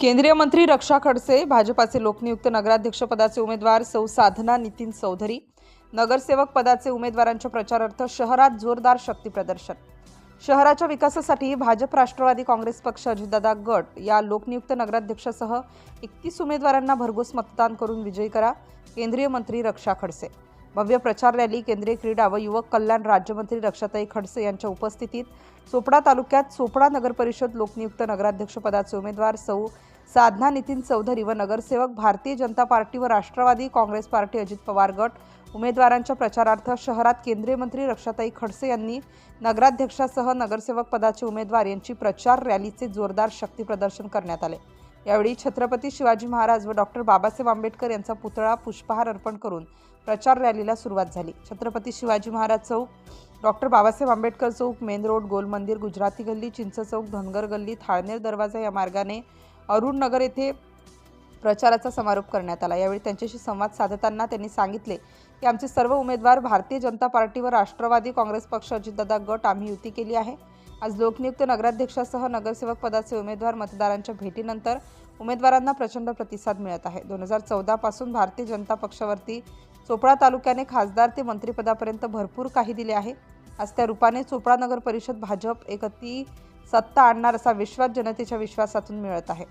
केंद्रीय मंत्री रक्षा खडसे भाजपाचे लोकनियुक्त नगराध्यक्षपदाचे उमेदवार सौ साधना नितीन चौधरी नगरसेवक पदाचे उमेदवारांच्या प्रचारार्थ शहरात जोरदार शक्ती प्रदर्शन. शहराच्या विकासासाठी भाजप राष्ट्रवादी काँग्रेस पक्ष अजितदादा गट या लोकनियुक्त नगराध्यक्षासह एकतीस उमेदवारांना भरघोस मतदान करून विजयी करा केंद्रीय मंत्री रक्षा खडसे. भव्य प्रचार रॅली केंद्रीय क्रीडा व युवक कल्याण राज्यमंत्री रक्षाताई खडसे यांच्या उपस्थितीत चोपडा तालुक्यात चोपडा नगरपरिषद लोकनियुक्त नगराध्यक्षपदाचे उमेदवार सौ साधना नितीन चौधरी व नगरसेवक भारतीय जनता पार्टी व राष्ट्रवादी काँग्रेस पार्टी अजित पवार गट उमेदवारांच्या प्रचारार्थ शहरात केंद्रीय मंत्री रक्षाताई खडसे यांनी नगराध्यक्षासह नगरसेवक पदाचे उमेदवार यांची प्रचार रॅलीचे जोरदार शक्ती प्रदर्शन करण्यात आले. यावेळी छत्रपती शिवाजी महाराज व डॉक्टर बाबासाहेब आंबेडकर यांचा पुतळा पुष्पहार अर्पण करून प्रचार रॅलीला सुरुवात झाली. छत्रपती शिवाजी महाराज चौक डॉक्टर बाबासाहेब आंबेडकर चौक मेन रोड गोल मंदिर गुजराती गल्ली चिंच चौक धनगर गल्ली थाळनेर दरवाजा या मार्गाने अरुण नगर येथे प्रचाराचा समारोप करण्यात आला. यावेळी त्यांच्याशी संवाद साधताना त्यांनी सांगितले की आमचे सर्व उमेदवार भारतीय जनता पार्टी व राष्ट्रवादी काँग्रेस पक्ष अजितदादा गट आम्ही युती केली आहे. आज लोकनियुक्त नगराध्यक्षासह नगरसेवक पदाचे उमेदवार मतदारांच्या भेटीनंतर उमेदवारांना प्रचंड प्रतिसाद मिळत आहे. दोन हजार चौदापासून भारतीय जनता पक्षावरती चोपडा तालुक्याने खासदार ते मंत्रिपदापर्यंत भरपूर काही दिले आहे. आज त्या रूपाने चोपडा नगर परिषद भाजप एक सत्ता आणणार असा विश्वास जनतेच्या विश्वासातून मिळत आहे.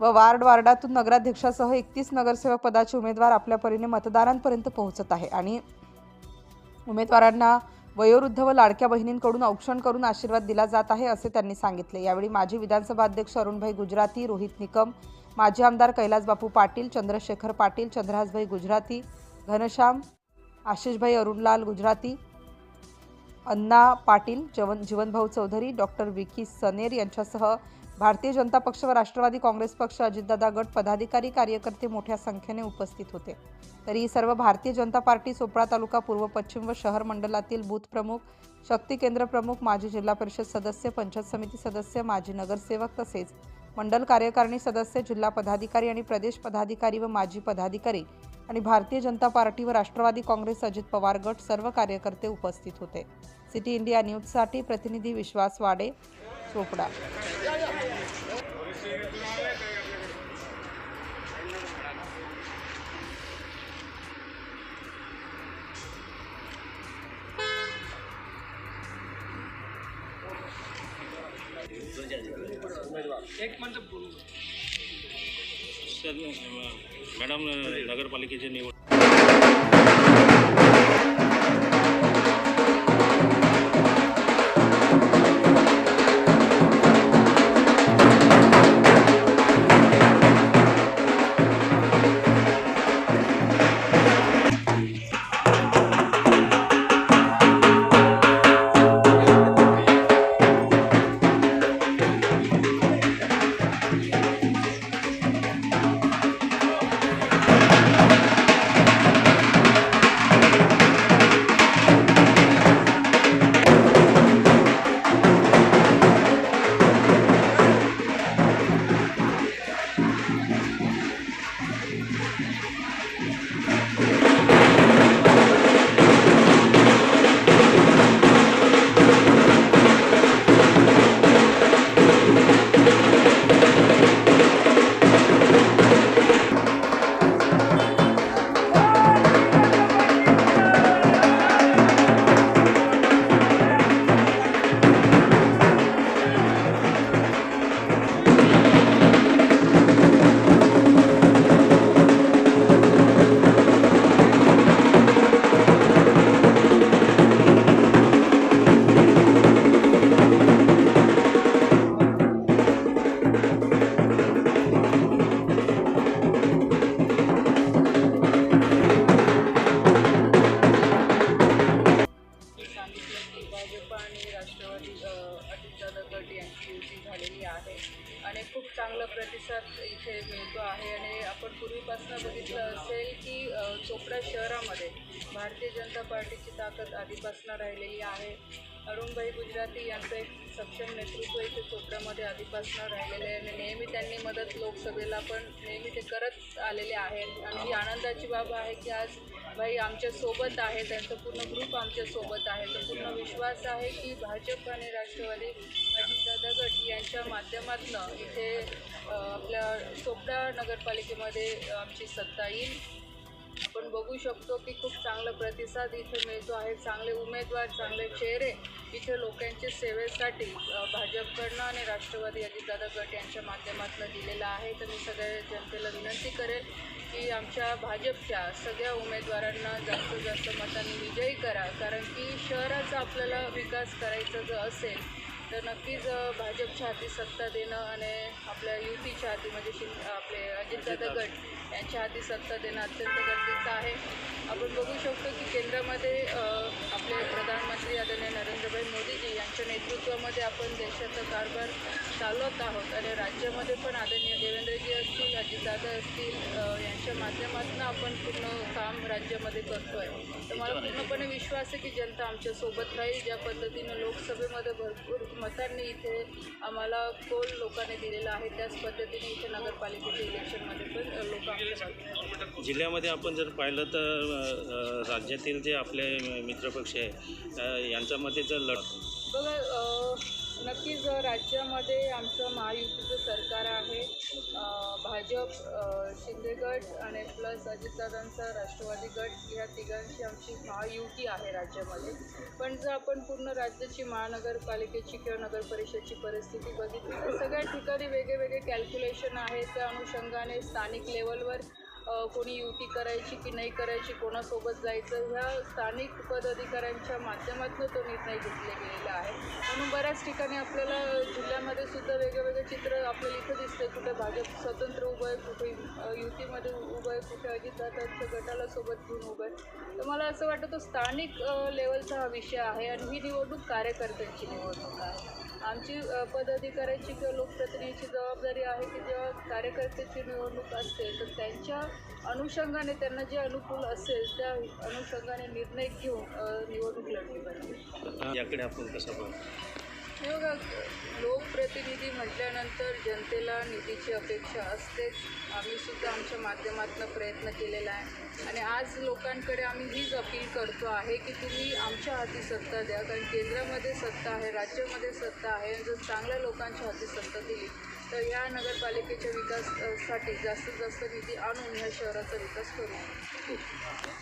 व वार्ड वार्डातून नगराध्यक्षासह एकतीस नगरसेवक पदाचे उमेदवार आपल्या परीने मतदारांपर्यंत पोहोचत आहे. आणि उमेदवारांना वयोवृद्ध व लाडक्या बहिणींकडून औक्षण करून आशीर्वाद दिला जात आहे असे त्यांनी सांगितले. यावेळी माजी विधानसभा अध्यक्ष अरुणभाई गुजराती रोहित निकम माजी आमदार कैलासबापू पाटील चंद्रशेखर पाटील चंद्रहासभाई गुजराती घनश्याम आशिषभाई अरुणलाल गुजराती अण्णा पाटील जवन जीवनभाऊ चौधरी डॉक्टर विकी सनेर यांच्यासह भारतीय जनता पक्ष व राष्ट्रवादी काँग्रेस पक्ष अजितदादा गट पदाधिकारी कार्यकर्ते मोठ्या संख्येने उपस्थित होते. तरी सर्व भारतीय जनता पार्टी सोपळा तालुका पूर्व पश्चिम व शहर मंडलातील बूथ प्रमुख शक्ती केंद्र प्रमुख माजी जिल्हा परिषद सदस्य पंचायत समिती सदस्य माजी नगरसेवक तसेच मंडल कार्यकारिणी सदस्य जिल्हा पदाधिकारी आणि प्रदेश पदाधिकारी व माजी पदाधिकारी आणि भारतीय जनता पार्टी व राष्ट्रवादी काँग्रेस अजित पवार गट सर्व कार्यकर्ते उपस्थित होते. सिटी इंडिया न्यूजसाठी प्रतिनिधी विश्वास वाडे चोपडा. सर मॅडम नगरपालिकेचे निवड आणि राष्ट्रवादी अ, अजितदादा गट यांची युती झालेली आहे आणि खूप चांगला प्रतिसाद इथे मिळतो आहे. आणि आपण पूर्वीपासून बघितलं असेल की चोपडा शहरामध्ये भारतीय जनता पार्टीची ताकद आधीपासून राहिलेली आहे. अरुणभाई गुजराती यांचं एक सक्षम नेतृत्व इथे चोपड्यामध्ये आधीपासून राहिलेले आहे. आणि नेहमी त्यांनी मदत लोकसभेला पण नेहमी ते करत आलेले आहेत आणि ही आनंदाची बाब आहे की आज भाई आमच्यासोबत आहे. त्यांचं पूर्ण ग्रुप आमच्यासोबत आहे. तर विश्वास आहे की भाजप आणि राष्ट्रवादी अजितदादा गट यांच्या माध्यमातून इथे आपल्या चोपडा नगरपालिकेमध्ये आमची सत्ता येईल. आपण बघू शकतो की खूप चांगला प्रतिसाद इथे मिळतो आहे. चांगले उमेदवार चांगले चेहरे इथे लोकांच्या सेवेसाठी भाजपकडनं आणि राष्ट्रवादी अजितदादा गट यांच्या माध्यमातून दिलेला आहे. तर मी सगळ्या जनतेला विनंती करेल की आमच्या भाजपच्या सगळ्या उमेदवारांना जास्तीत जास्त मतांनी विजयी करा. कारण की शहराचा आपल्याला विकास करायचा जर असेल तर नक्कीच भाजपच्या हाती सत्ता देणं आणि आपल्या युतीच्या हाती म्हणजे शिं आपले अजितदादा गट यांच्या हाती सत्ता देणं अत्यंत गरजेचं आहे. आपण बघू शकतो की केंद्रामध्ये अ, आपले प्रधानमंत्री आदरणीय नरेंद्रभाई मोदीजी यांच्या नेतृत्वामध्ये आपण देशाचा कारभार चालवत आहोत. आणि राज्यामध्ये पण आदरणीय देवेंद्रजी असतील अजितदादा असतील यांच्या माध्यमातून आपण पूर्ण काम राज्यामध्ये करतो आहे तर मला पूर्णपणे विश्वास आहे की जनता आमच्यासोबत राहील. ज्या पद्धतीनं लोकसभेमध्ये भरपूर मतांनी इथे आम्हाला कोल लोकांनी दिलेला आहे त्याच पद्धतीने इथे नगरपालिकेच्या इलेक्शनमध्ये पण लोक आमच्या जिल्ह्यामध्ये आपण जर पाहिलं तर राज्यातील जे आपले मित्रपक्ष आहे यांच्यामध्ये जर लढ. बघा नक्कीच राज्यामध्ये आमचं महायुतीचं सरकार आहे. भाजप शिंदेगट शिंदे गट आणि प्लस अजितदादांचा राष्ट्रवादी गट या तिघांची आमची महायुती आहे राज्यामध्ये. पण जर आपण पूर्ण राज्याची महानगरपालिकेची किंवा नगर परिषदची परिस्थिती बघितली तर सगळ्या ठिकाणी वेगळे वेगळे कॅल्क्युलेशन आहेत त्या अनुषंगाने स्थानिक लेवलवर कोणी युती करायची की नाही करायची कोणासोबत जायचं ह्या स्थानिक पदाधिकाऱ्यांच्या माध्यमातून तो निर्णय घेतले गेलेला आहे. म्हणून बऱ्याच ठिकाणी आपल्याला जिल्ह्यामध्ये सुद्धा वेगळे चित्र आपल्याला इथं दिसतं कुठे भाजप स्वतंत्र उभं आहे कुठे युतीमध्ये उभं आहे कुठे अजितदादांच्या गटाला सोबत घेऊन उभं आहे. तर मला असं वाटतं तो स्थानिक लेवलचा हा विषय आहे आणि ही निवडणूक कार्यकर्त्यांची निवडणूक आहे. आमची पदाधिकाऱ्यांची किंवा लोकप्रतिनिधीची जबाबदारी आहे की जेव्हा कार्यकर्त्याची निवडणूक असते तर त्यांच्या अनुषंगाने त्यांना जे अनुकूल असेल त्या अनुषंगाने निर्णय घेऊन निवडणूक लढली पाहिजे. याकडे आपण कसं बघतो हे बघा लोकप्रतिनिधी म्हटल्यानंतर जनतेला निधीची अपेक्षा असतेच. आम्ही सुद्धा आमच्या माध्यमातून प्रयत्न केलेला आहे. आणि आज लोकांकडे आम्ही हीच अपील करतो आहे की तुम्ही आमच्या हाती सत्ता द्या. कारण केंद्रामध्ये सत्ता आहे राज्यामध्ये सत्ता आहे. आणि जर चांगल्या लोकांच्या हाती सत्ता दिली तर या नगरपालिकेच्या विकासासाठी जास्तीत जास्त निधी आणून ह्या शहराचा विकास करू.